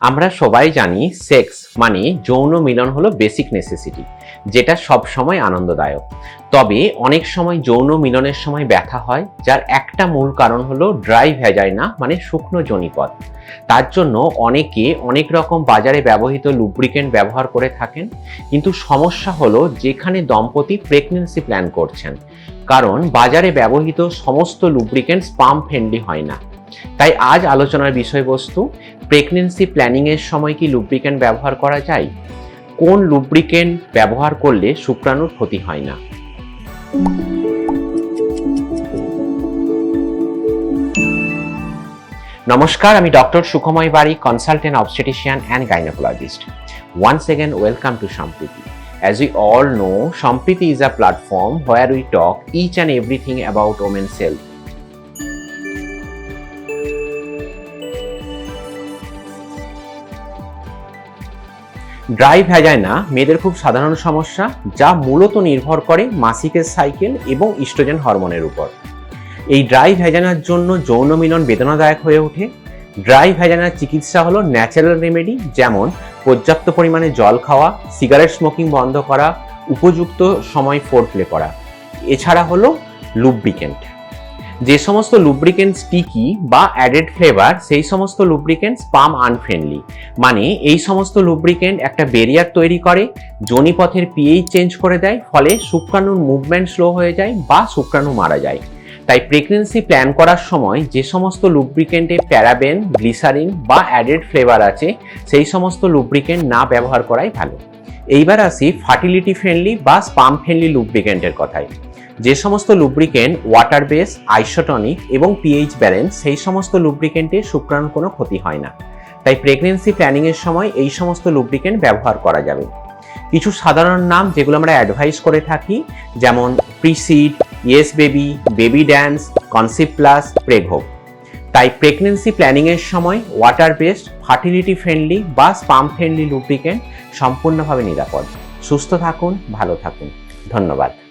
আমরা সবাই জানি সেক্স মানে যৌন মিলন হলো বেসিক নেসেসিটি যেটা সব সময় আনন্দদায়ক। তবে অনেক সময় যৌন মিলনের সময় ব্যথা হয়, যার একটা মূল কারণ হলো ড্রাই ভ্যাজাইনা মানে শুকনো জনিপথ। তার জন্য অনেকে অনেক রকম বাজারে ব্যবহৃত লুব্রিকেন্ট ব্যবহার করে থাকেন, কিন্তু সমস্যা হলো যেখানে দম্পতি প্রেগনেন্সি প্ল্যান করছেন। কারণ বাজারে ব্যবহৃত সমস্ত লুব্রিকেন্ট স্পাম ফ্রেন্ডলি হয় না। তাই আজ আলোচনার বিষয়বস্তু প্রেগনেন্সি প্ল্যানিংয়ের সময় কি লুব্রিকেন্ট ব্যবহার করা যায়? কোন লুব্রিকেন্ট ব্যবহার করলে শুক্রাণুর ক্ষতি হয় না? নমস্কার আমি doctor Sukhamoy Bari consultant obstetrician and gynaecologist once again welcome to Sampriti As we all know, Sampriti is a platform where we talk each and everything about women's health. Dry vagina মেয়েদের খুব সাধারণ সমস্যা, যা মূলত নির্ভর করে মাসিকের cycle এবং ইস্ট্রোজেন হরমোনের উপর। এই ড্রাই ভ্যাজানার জন্য যৌন মিলন বেদনাদায়ক হয়ে ওঠে। ড্রাই ভ্যাজানার চিকিৎসা হলো ন্যাচারাল রেমেডি যেমন পর্যাপ্ত পরিমাণে জল খাওয়া সিগারেট স্মোকিং বন্ধ করা, উপযুক্ত সময় ফোর প্লে করা। এছাড়া হলো লুব্রিকেন্ট যে সমস্ত লুব্রিকেন্ট স্টিকি বা অ্যাডেড ফ্লেভার সেই সমস্ত লুব্রিকেন্ট পাম আনফ্রেন্ডলি মানে এই সমস্ত লুব্রিকেন্ট একটা বেরিয়ার তৈরি করে, জনিপথের পিএইচ চেঞ্জ করে দেয়, ফলে শুক্রাণুর মুভমেন্ট স্লো হয়ে যায় বা শুক্রাণু মারা যায়। তাই প্রেগনেন্সি প্ল্যান করার সময় যে সমস্ত লুব্রিকেন্টে প্যারাবেন গ্লিসারিন বা অ্যাডেড ফ্লেভার আছে, সেই সমস্ত লুব্রিকেন্ট না ব্যবহার করাই ভালো। এইবার আসি ফার্টিলিটি ফ্রেন্ডলি বা স্পাম ফ্রেন্ডলি লুব্রিকেন্টের কথায়। যে সমস্ত লুব্রিকেন্ট ওয়াটার বেস আইসোটনিক এবং পিএইচ ব্যালেন্স সেই সমস্ত লুব্রিকেন্টে শুক্রাণুর কোনো ক্ষতি হয় না। তাই প্রেগনেন্সি প্ল্যানিংয়ের সময় এই সমস্ত লুব্রিকেন্ট ব্যবহার করা যাবে। কিছু সাধারণ নাম যেগুলো আমরা অ্যাডভাইস করে থাকি, যেমন preseed yes baby baby dance conceive plus preghope তাই প্রেগনেন্সি প্ল্যানিংয়ের সময় ওয়াটার বেসড ফার্টিলিটি ফ্রেন্ডলি বা স্পাম ফ্রেন্ডলি লুব্রিকেন্ট সম্পূর্ণভাবে নিরাপদ। সুস্থ থাকুন, ভালো থাকুন। ধন্যবাদ।